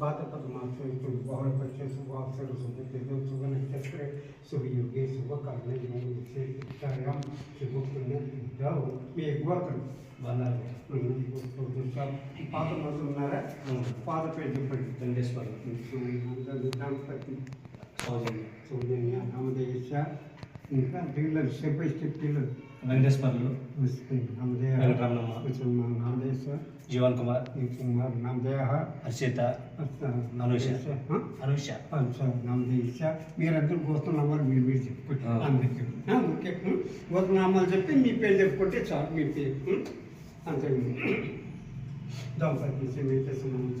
బాత పదమాశ్రయితు బహుళపక్ష శుభాక్షర శుభ శుభ నక్షత్ర శుభయోగి శుభకర్ణ విశేషాయాం శుభపుణ్య విద్యావు మీ గోత్రం పాత మాత్రం ఉన్నారా పాత పేరు చెప్పండి వెంకటేశ్వర గణపతి సౌజన్య సౌజన్య నామదేశ ఇంకా పిల్లలు స్టెప్ బై స్టెప్ పిల్లలు వెంకటేశ్వర్లు నామదేయ వెంకటరమణమ్మ నామదేశ జీవన్ కుమార్ కుమార్ నామదేయ హర్షిత అనుష అనుష నామదేశ మీరందరూ గోతనామాలు మీరు మీరు చెప్పుకోండి ఆ. అందరికీ ఆ, ఓకే గోతనామాలు చెప్పి మీ పేరు చెప్పుకుంటే చాలు మీ పేరు అంతే దంపతి సమేత సమంత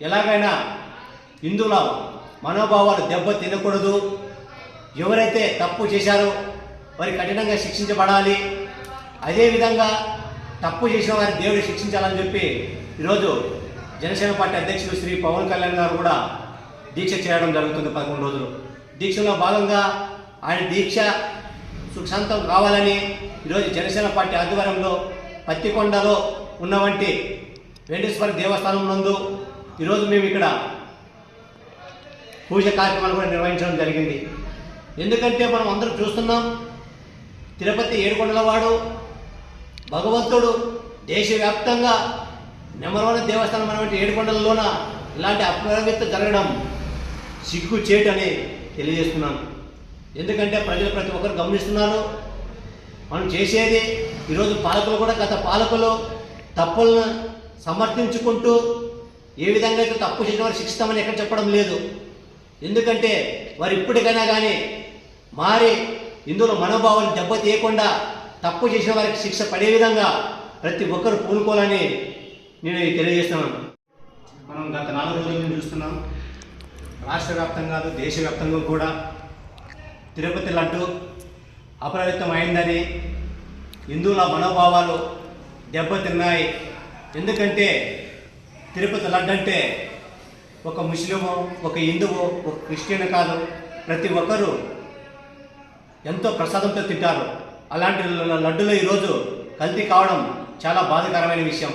ఎలాగైనా హిందువుల మనోభావాలు దెబ్బ తినకూడదు. ఎవరైతే తప్పు చేశారో వారి కఠినంగా శిక్షించబడాలి. అదేవిధంగా తప్పు చేసిన వారిని దేవుడు శిక్షించాలని చెప్పి ఈరోజు జనసేన పార్టీ అధ్యక్షుడు శ్రీ పవన్ కళ్యాణ్ గారు కూడా దీక్ష చేయడం జరుగుతుంది పదకొండు రోజులు. దీక్షలో భాగంగా ఆయన దీక్ష సుఖశాంతం కావాలని ఈరోజు జనసేన పార్టీ ఆధ్వర్యంలో పత్తికొండలో ఉన్నవంటి వెంకటేశ్వర దేవస్థానం నందు ఈరోజు మేము ఇక్కడ పూజ కార్యక్రమాలు కూడా నిర్వహించడం జరిగింది. ఎందుకంటే మనం అందరూ చూస్తున్నాం తిరుపతి ఏడుకొండలవాడు భగవంతుడు దేశవ్యాప్తంగా నెంబర్ వన్ దేవస్థానం అనేటువంటి ఏడుకొండలలోన ఇలాంటి అప్రగతి జరగడం సిగ్గు చేటని తెలియజేస్తున్నాను ఎందుకంటే ప్రజలు ప్రతి ఒక్కరు గమనిస్తున్నారు మనం చేసేది ఈరోజు పాలకులు కూడా గత పాలకులు తప్పులను సమర్థించుకుంటూ ఏ విధంగా అయితే తప్పు చేసిన వారు శిక్షిస్తామని ఎక్కడ చెప్పడం లేదు. ఎందుకంటే వారు ఇప్పటికైనా కానీ మారి ఇందులో మనోభావాలు దెబ్బతీయకుండా తప్పు చేసిన వారికి శిక్ష పడే విధంగా ప్రతి ఒక్కరు పూనుకోవాలని నేను తెలియజేస్తున్నాను. మనం గత నాలుగు రోజుల నుంచి చూస్తున్నాం. రాష్ట్ర వ్యాప్తంగా దేశవ్యాప్తంగా కూడా తిరుపతి లడ్డు అపరాధితం అయిందని హిందువుల మనోభావాలు దెబ్బతిన్నాయి. ఎందుకంటే తిరుపతి లడ్డంటే అంటే ఒక ముస్లిము ఒక హిందువు ఒక క్రిస్టియన్ కాదు. ప్రతి ఒక్కరూ ఎంతో ప్రసాదంతో తింటారు. అలాంటి లడ్డులో ఈరోజు కల్తీ కావడం చాలా బాధాకరమైన విషయం.